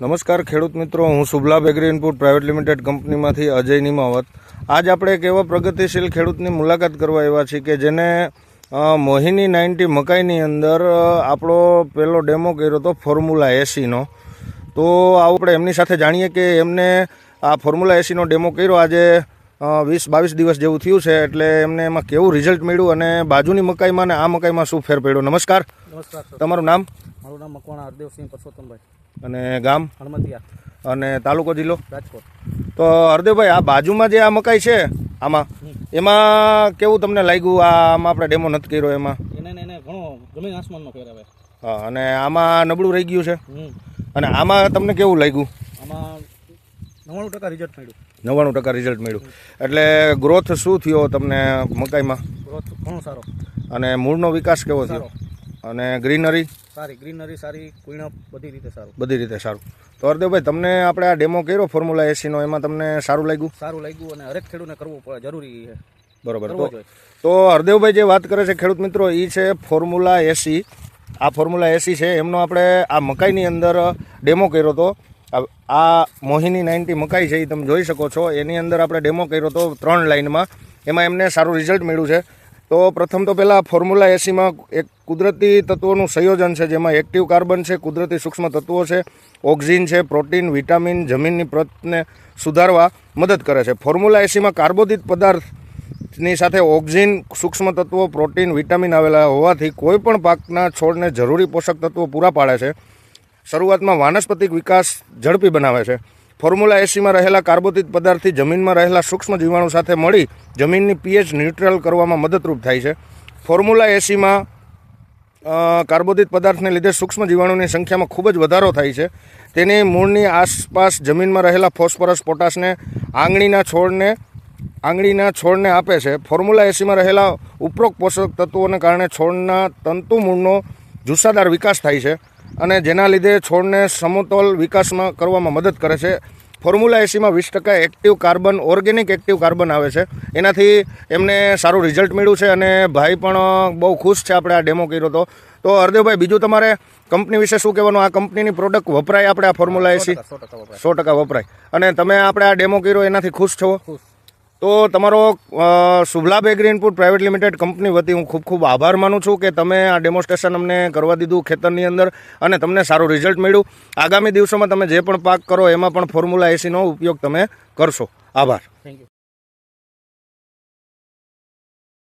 નમસ્કાર ખેડૂત મિત્રો હું Shubhlabh agri input private limited કંપનીમાંથી અજય નિમાવત. આજ આપણે એક એવા પ્રગતિશીલ ખેડૂતની મુલાકાત કરવા એવા છીએ કે જેને મોહિની નાઇન્ટી મકાઈની અંદર આપણો પહેલો ડેમો કર્યો હતો ફોર્મ્યુલા એસીનો. તો આવું આપણે એમની સાથે જાણીએ કે એમને આ ફોર્મ્યુલા એસીનો ડેમો કર્યો આજે વીસ બાવીસ દિવસ જેવું થયું છે એટલે એમને એમાં કેવું રિઝલ્ટ મળ્યું અને બાજુની મકાઈમાં ને આ મકાઈમાં શું ફેર પડ્યો? નમસ્કાર. નમસ્કાર તમારું નામ? મારું નામ મકવાણા હરદેવસિંહ પરસોત્તમભાઈ. અને ગામ? હણમતિયા અને તાલુકો જિલ્લો? રાજકોટ. તો હરદેવભાઈ આ બાજુમાં જે આ મકાઈ છે આમાં એમાં કેવું તમને લાગ્યું? આ આમાં આપણે ડેમો નથી કર્યો એમાં? એને એને ઘણો જમીન આસમાનનો ફેર હા અને આમાં નબળું રહી ગયું છે? અને આમાં તમને કેવું લાગ્યું? આમાં નવ્વાણું ટકા રિઝલ્ટ મળ્યું. નવ્વાણું ટકા રિઝલ્ટ મળ્યું. એટલે ગ્રોથ શું થયો તમને મકાઈમાં? ગ્રોથ ઘણો સારો. અને મૂળનો વિકાસ કેવો થયો? અને ગ્રીનરી? સારી ગ્રીનરી સારી કુઈણપ બધી રીતે સારું. બધી રીતે સારું. તો હરદેવભાઈ તમને આપણે આ ડેમો કર્યો ફોર્મ્યુલા એસીનો એમાં તમને સારું લાગ્યું? સારું લાગ્યું અને હરેક ખેડૂતને કરવું પડે જરૂરી છે. બરોબર. તો તો હરદેવભાઈ જે વાત કરે છે ખેડૂત મિત્રો એ છે ફોર્મ્યુલા એસી આ ફોર્મ્યુલા એસી છે એમનો આપણે આ મકાઈની અંદર ડેમો કર્યો હતો. આ- આ મોહિની નાઇન્ટી મકાઈ છે એ તમે જોઈ શકો છો. એની અંદર આપણે ડેમો કર્યો હતો ત્રણ લાઇનમાં. એમાં એમને સારું રિઝલ્ટ મળ્યું છે. તો પ્રથમ તો પહેલાં ફોર્મ્યુલા એસીમાં એક કુદરતી તત્વોનું સંયોજન છે, જેમાં એક્ટિવ કાર્બન છે, કુદરતી સૂક્ષ્મ તત્વો છે, ઓક્સિજન છે, પ્રોટીન, વિટામિન, જમીનની પ્રતને સુધારવા મદદ કરે છે. ફોર્મ્યુલા એસીમાં કાર્બોદિત પદાર્થની સાથે ઓક્સિજન, સૂક્ષ્મ તત્વો, પ્રોટીન, વિટામિન આવેલા હોવાથી કોઈપણ પાકના છોડને જરૂરી પોષક તત્વો પૂરા પાડે છે. શરૂઆતમાં વાનસ્પતિક વિકાસ ઝડપી બનાવે છે. ફોર્મ્યુલા એસીમાં રહેલા કાર્બોદિત પદાર્થથી જમીનમાં રહેલા સૂક્ષ્મ જીવાણુ સાથે મળી જમીનની પીએચ ન્યુટ્રલ કરવામાં મદદરૂપ થાય છે. ફોર્મ્યુલા એસીમાં કાર્બોદિત પદાર્થને લીધે સૂક્ષ્મ જીવાણુની સંખ્યામાં ખૂબ જ વધારો થાય છે. તેની મૂળની આસપાસ જમીનમાં રહેલા ફોસ્ફરસ, પોટાશને આંગળીના છોડને આંગળીના છોડને આપે છે. ફોર્મ્યુલા એસીમાં રહેલા ઉપરોક્ત પોષક તત્વોને કારણે છોડના તંતુ મૂળનો જુસ્સાદાર વિકાસ થાય છે. અને જેના લીધે છોડને સમતોલ વિકાસમાં કરવામાં મદદ કરે છે. ફોર્મ્યુલા એસીમાં વીસ ટકા active carbon organic active carbon આવે છે. એનાથી એમને સારું રિઝલ્ટ મળ્યું છે અને ભાઈ પણ બહુ ખુશ છે આપણે આ ડેમો કર્યો હતો તો હરદેવભાઈ બીજું તમારે કંપની વિશે શું કહેવાનું? આ કંપનીની પ્રોડક્ટ વપરાય આપણે આ ફોર્મ્યુલા એસી? સો ટકા વપરાય. સો ટકા વપરાય. અને તમે આપણે આ ડેમો કર્યો એનાથી ખુશ છો? ખુશ. તો તમારો Shubhlabh agri input private limited company વતી હું ખૂબ ખૂબ આભાર માનું છું કે તમે આ ડેમોન્સ્ટ્રેશન અમને કરવા દીધું ખેતરની અંદર અને તમને સારું રિઝલ્ટ મળ્યું. આગામી દિવસોમાં તમે જે પણ પાક કરો એમાં પણ ફોર્મ્યુલા એસીનો ઉપયોગ તમે કરશો. આભાર. Thank you